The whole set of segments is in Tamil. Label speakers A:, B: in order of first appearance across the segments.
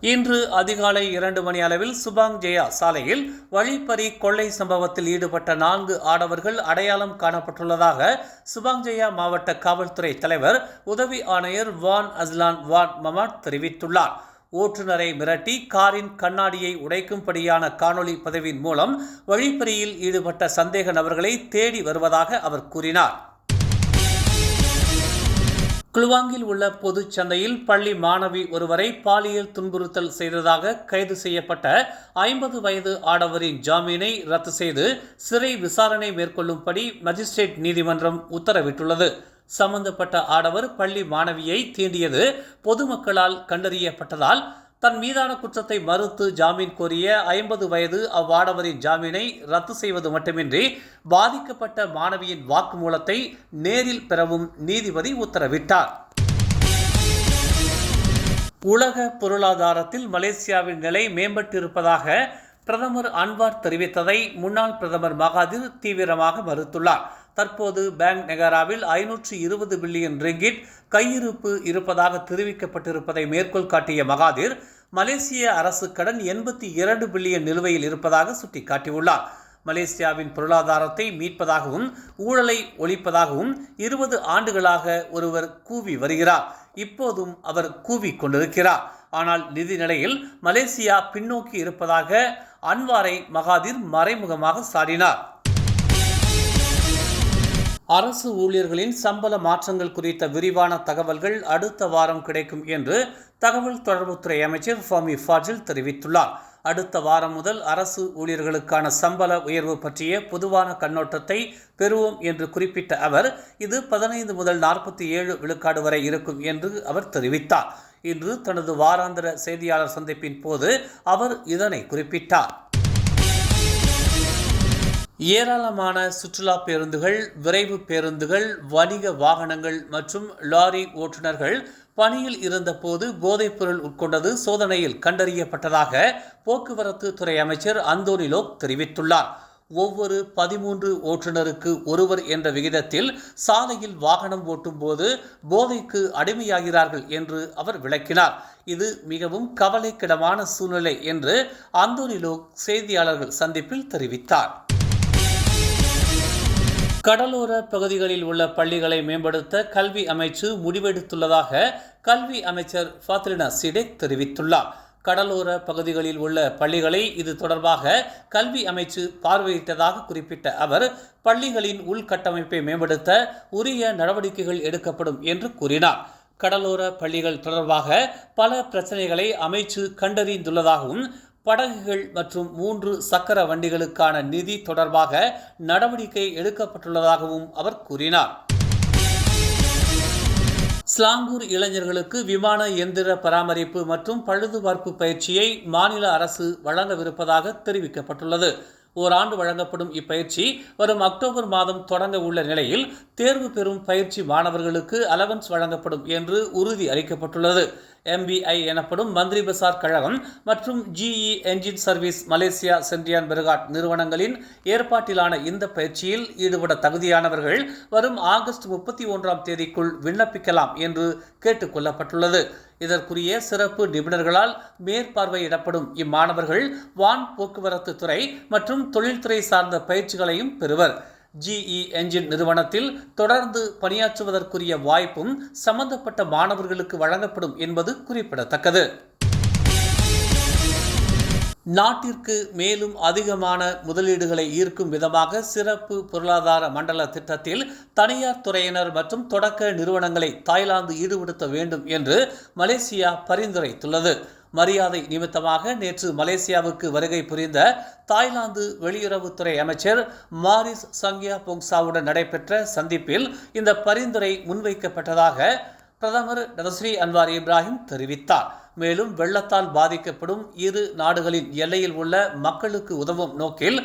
A: இன்று அதிகாலை இரண்டு மணி அளவில் சுபாங் ஜெயா சாலையில் வழிப்பறி கொள்ளை சம்பவத்தில் ஈடுபட்ட நான்கு ஆடவர்கள் அடையாளம் காணப்பட்டுள்ளதாக சுபாங் ஜெயா மாவட்ட காவல்துறை தலைவர் உதவி ஆணையர் வான் அஸ்லான் வான் மமாட் தெரிவித்துள்ளார். ஓட்டுநரை மிரட்டி காரின் கண்ணாடியை உடைக்கும்படியான காணொளி பதிவின் மூலம் வழிப்பறியில் ஈடுபட்ட சந்தேக நபர்களை தேடி வருவதாக அவர் கூறினார். குழுவாங்கில் உள்ள பொதுச் சந்தையில் பள்ளி மாணவி ஒருவரை பாலியல் துன்புறுத்தல் செய்ததாக கைது செய்யப்பட்ட ஐம்பது வயது ஆடவரின் ஜாமீனை ரத்து செய்து சிறை விசாரணை மேற்கொள்ளும்படி மஜிஸ்ட்ரேட் நீதிமன்றம் உத்தரவிட்டுள்ளது. சம்பந்தப்பட்ட ஆடவர் பள்ளி மாணவியை தீண்டியது பொதுமக்களால் கண்டறியப்பட்டதால் தன் மீதான குற்றத்தை மறுத்து ஜாமீன் கோரிய ஐம்பது வயது அவ்வாடவரின் ஜாமீனை ரத்து செய்வது மட்டுமின்றி பாதிக்கப்பட்ட மாணவியின் வாக்குமூலத்தை நேரில் பெறவும் நீதிபதி உத்தரவிட்டார். உலக பொருளாதாரத்தில் மலேசியாவின் நிலை மேம்பட்டிருப்பதாக பிரதமர் அன்வார் தெரிவித்ததை முன்னாள் பிரதமர் மகாதிர் தீவிரமாக மறுத்துள்ளார். தற்போது பேங்க் நெகாராவில் ஐநூற்று இருபது பில்லியன் ரிங்கிட் கையிருப்பு இருப்பதாக தெரிவிக்கப்பட்டிருப்பதை மேற்கோள் காட்டிய மகாதீர் மலேசிய அரசு கடன் எண்பத்தி இரண்டு பில்லியன் நிலுவையில் இருப்பதாக சுட்டிக்காட்டியுள்ளார். மலேசியாவின் பொருளாதாரத்தை மீட்பதாகவும் ஊழலை ஒழிப்பதாகவும் இருபது ஆண்டுகளாக ஒருவர் கூவி வருகிறார். இப்போதும் அவர் கூவி கொண்டிருக்கிறார். ஆனால் நிதி நிலையில் மலேசியா பின்னோக்கி இருப்பதாக அன்வாரை மகாதீர் மறைமுகமாக சாடினார். அரசு ஊழியர்களின் சம்பள மாற்றங்கள் குறித்த விரிவான தகவல்கள் அடுத்த வாரம் கிடைக்கும் என்று தகவல் தொடர்புத்துறை அமைச்சர் ஃபாமி ஃபாஜில் தெரிவித்துள்ளார். அடுத்த வாரம் முதல் அரசு ஊழியர்களுக்கான சம்பள உயர்வு பற்றிய பொதுவான கண்ணோட்டத்தை பெறுவோம் என்று குறிப்பிட்ட அவர் இது பதினைந்து முதல் நாற்பத்தி ஏழு விழுக்காடு வரை இருக்கும் என்று அவர் தெரிவித்தார். இன்று தனது வாராந்திர செய்தியாளர் சந்திப்பின் போது அவர் இதனை குறிப்பிட்டார். ஏராளமான சுற்றுலா பேருந்துகள் விரைவு பேருந்துகள் வணிக வாகனங்கள் மற்றும் லாரி ஓட்டுநர்கள் பணியில் இருந்தபோது போதைப்பொருள் உட்கொண்டது சோதனையில் கண்டறியப்பட்டதாக போக்குவரத்து துறை அமைச்சர் அந்தோனிலோக் தெரிவித்துள்ளார். ஒவ்வொரு பதிமூன்று ஓட்டுநருக்கு ஒருவர் என்ற விகிதத்தில் சாலையில் வாகனம் ஓட்டும்போது போதைக்கு அடிமையாகிறார்கள் என்று அவர் விளக்கினார். இது மிகவும் கவலைக்கிடமான சூழ்நிலை என்று அந்தோனிலோக் செய்தியாளர்கள் சந்திப்பில் தெரிவித்தார். கடலோர பகுதிகளில் உள்ள பள்ளிகளை மேம்படுத்த கல்வி அமைச்சு முடிவெடுத்துள்ளதாக கல்வி அமைச்சர் ஃபாத்ரினா சிடேக் தெரிவித்துள்ளார். கடலோர பகுதிகளில் உள்ள பள்ளிகளை இது தொடர்பாக கல்வி அமைச்சு பார்வையிட்டதாக குறிப்பிட்ட அவர் பள்ளிகளின் உள்கட்டமைப்பை மேம்படுத்த உரிய நடவடிக்கைகள் எடுக்கப்படும் என்று கூறினார். கடலோர பள்ளிகள் தொடர்பாக பல பிரச்சனைகளை அமைச்சு கண்டறிந்துள்ளதாகவும் படகுகள் மற்றும் மூன்று சக்கர வண்டிகளுக்கான நிதி தொடர்பாக நடவடிக்கை எடுக்கப்பட்டுள்ளதாகவும் அவர் கூறினார். ஸ்லாங்கூர் இளைஞர்களுக்கு விமான எந்திர பராமரிப்பு மற்றும் பழுதுபார்ப்பு பயிற்சியை மாநில அரசு வழங்கவிருப்பதாக தெரிவிக்கப்பட்டுள்ளது. ஓராண்டு வழங்கப்படும் இப்பயிற்சி வரும் அக்டோபர் மாதம் தொடங்க உள்ள நிலையில் தேர்வு பெறும் பயிற்சி மாணவர்களுக்கு அலவன்ஸ் வழங்கப்படும் என்று உறுதி அளிக்கப்பட்டுள்ளது. எம்பிஐ எனப்படும் மந்திரி பசார் கழகம் மற்றும் GE engine service Malaysia Sendirian Berhad நிறுவனங்களின் ஏற்பாட்டிலான இந்த பயிற்சியில் ஈடுபட தகுதியானவர்கள் வரும் ஆகஸ்ட் முப்பத்தி ஒன்றாம் தேதிக்குள் விண்ணப்பிக்கலாம் என்று கேட்டுக்கொள்ளப்பட்டுள்ளது இதற்குரிய சிறப்பு நிபுணர்களால் மேற்பார்வையிடப்படும் இம்மாணவர்கள் வான் போக்குவரத்து துறை மற்றும் தொழில்துறை சார்ந்த பயிற்சிகளையும் பெறுவர். ஜிஇ என்ஜின் நிறுவனத்தில் தொடர்ந்து பணியாற்றுவதற்குரிய வாய்ப்பும் சம்பந்தப்பட்ட மாணவர்களுக்கு வழங்கப்படும் என்பது குறிப்பிடத்தக்கது. நாட்டிற்கு மேலும் அதிகமான முதலீடுகளை ஈர்க்கும் விதமாக சிறப்பு பொருளாதார மண்டல திட்டத்தில் தனியார் துறையினர் மற்றும் தொடக்க நிறுவனங்களை தாய்லாந்து ஈடுபடுத்த வேண்டும் என்று மலேசியா பரிந்துரைத்துள்ளது. மரியாதை நிமித்தமாக நேற்று மலேசியாவுக்கு வருகை புரிந்த தாய்லாந்து வெளியுறவுத்துறை அமைச்சர் மாரிஸ் சங்கியா பொங்சாவுடன் நடைபெற்ற சந்திப்பில் இந்த பரிந்துரை முன்வைக்கப்பட்டதாக பிரதமர் டதஸ்ரீ அன்வார் இப்ராஹிம் தெரிவித்தார். மேலும் வெள்ளத்தால் பாதிக்கப்படும் இரு நாடுகளின் எல்லையில் உள்ள மக்களுக்கு உதவும் நோக்கில்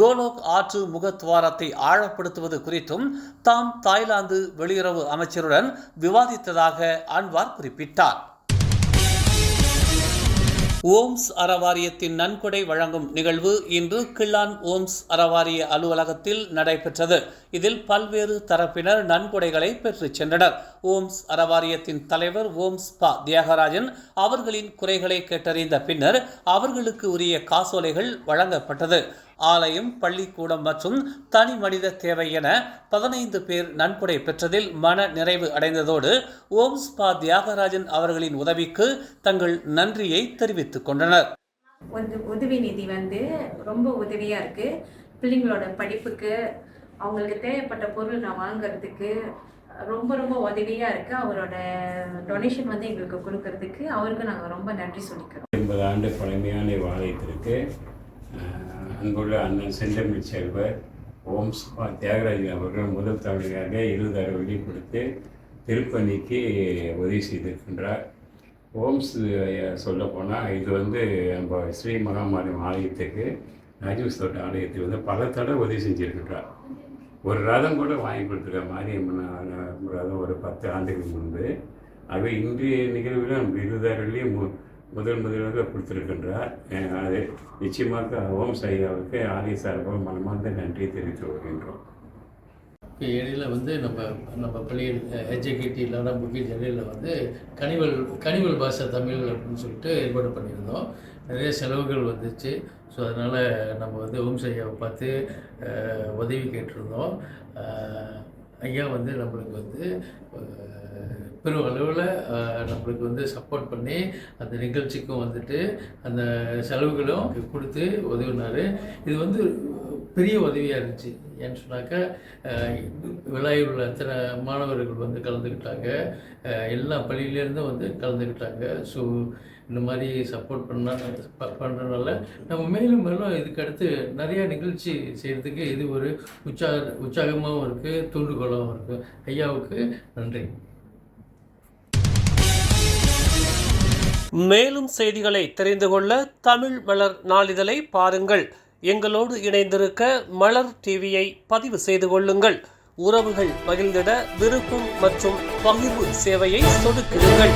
A: கோலோக் ஆற்று முகத்துவாரத்தை ஆழப்படுத்துவது குறித்தும் தாம் தாய்லாந்து வெளியுறவு அமைச்சருடன் விவாதித்ததாக அன்வார் குறிப்பிட்டார். ஓம்ஸ் அறவாரியத்தின் நன்கொடை வழங்கும் நிகழ்வு இன்று கிள்ளான் ஓம்ஸ் அறவாரிய அலுவலகத்தில் நடைபெற்றது. இதில் பல்வேறு தரப்பினர் நன்கொடைகளை பெற்றுச் சென்றனர். ஓம்ஸ் அறவாரியத்தின் தலைவர் ஓம்ஸ் பா. தியாகராஜன் அவர்களின் குறைகளை கேட்டறிந்த பின்னர் அவர்களுக்கு உரிய காசோலைகள் வழங்கப்பட்டது. ஆலயம் பள்ளிக்கூடம் மற்றும் தனி மனித தேவை என பதினைந்து பேர் நன்கொடை பெற்றதில் மன நிறைவு அடைந்ததோடு ஓம்ஸ் பா தியாகராஜன் அவர்களின் உதவிக்கு தங்கள் நன்றியை தெரிவித்துக் கொண்டனர்.
B: உதவி நிதி வந்து ரொம்ப உதவியாக இருக்குது பிள்ளைங்களோட படிப்புக்கு அவங்களுக்கு தேவைப்பட்ட பொருள் நான் வாங்குறதுக்கு ரொம்ப ரொம்ப உதவியாக இருக்குது அவரோட டொனேஷன் வந்து எங்களுக்கு கொடுக்கறதுக்கு அவருக்கு நாங்கள் ரொம்ப நன்றி சொல்லிக்கிறோம்.
C: எண்பது ஆண்டு பழமையான இவ்வாலயத்திற்கு அன்புள்ள அண்ணன் செந்தமிழ் செல்வர் ஓம்ஸ் பா தியாகராஜன் அவர்கள் முதல் தமிழாக இருபதாயிரம் வெள்ளி கொடுத்து திருப்பணிக்கு உதவி செய்திருக்கின்றார். ஓம்ஸ் சொல்ல போனால் இது வந்து நம்ம ஸ்ரீ மகாமாரியம் ஆலயத்துக்கு ராஜீவ் தோட்ட ஆலயத்துக்கு வந்து பல தடவை உதவி செஞ்சுருக்கின்றார். ஒரு ரதம் கூட வாங்கி கொடுத்துருக்க மாரியம்மன் ரதம் ஒரு பத்து ஆண்டுகள் முன்பு. ஆகவே இன்றைய நிகழ்வில் நம்ம இருபதாயிரம்லேயே மு முதல் முதலாக கொடுத்திருக்கின்றார். அது நிச்சயமாக ஓம் சையாவுக்கு ஆலய சார்பாக மனமார்ந்த நன்றியை தெரிவித்து வருகின்றோம்
D: இப்போ இடையில வந்து நம்ம நம்ம பள்ளியில் ஹெச்ஏகேடி இல்லைனா முக்கிய இடையில வந்து கனிவல் கனிவல் பாஷை தமிழ் அப்படின்னு சொல்லிட்டு ஏற்பாடு பண்ணியிருந்தோம். நிறைய செலவுகள் வந்துச்சு. ஸோ அதனால் நம்ம வந்து ஓம் சையாவை பார்த்து உதவி கேட்டிருந்தோம். ஐயா வந்து நம்மளுக்கு வந்து பெரும் அளவில் நம்மளுக்கு வந்து சப்போர்ட் பண்ணி அந்த நிகழ்ச்சிக்கும் வந்துட்டு அந்த செலவுகளும் கொடுத்து உதவினார். இது வந்து பெரிய உதவியாக இருந்துச்சு. ஏன்னு சொன்னாக்கா அஹ், விழாவில் உள்ள அத்தனை மாணவர்கள் வந்து கலந்துக்கிட்டாங்க எல்லா பள்ளியிலேருந்தும் வந்து கலந்துக்கிட்டாங்க ஸோ இந்த மாதிரி சப்போர்ட் பண்ண பண்ணுறதுனால நம்ம மேலும் மேலும் இதுக்கடுத்து நிறையா நிகழ்ச்சி செய்கிறதுக்கு இது ஒரு உற்சாக உற்சாகமாகவும் இருக்குது தூண்டுகோலாகவும் இருக்குது ஐயாவுக்கு நன்றி.
A: மேலும் செய்திகளை தெரிந்து கொள்ள தமிழ் மலர் நாளிதழை பாருங்கள். எங்களோடு இணைந்திருக்க மலர் டிவியை பதிவு செய்து கொள்ளுங்கள். உறவுகள் மகிழ்ந்திட விருப்பம் மற்றும் பகிர்வு சேவையை சொடுக்கிடுங்கள்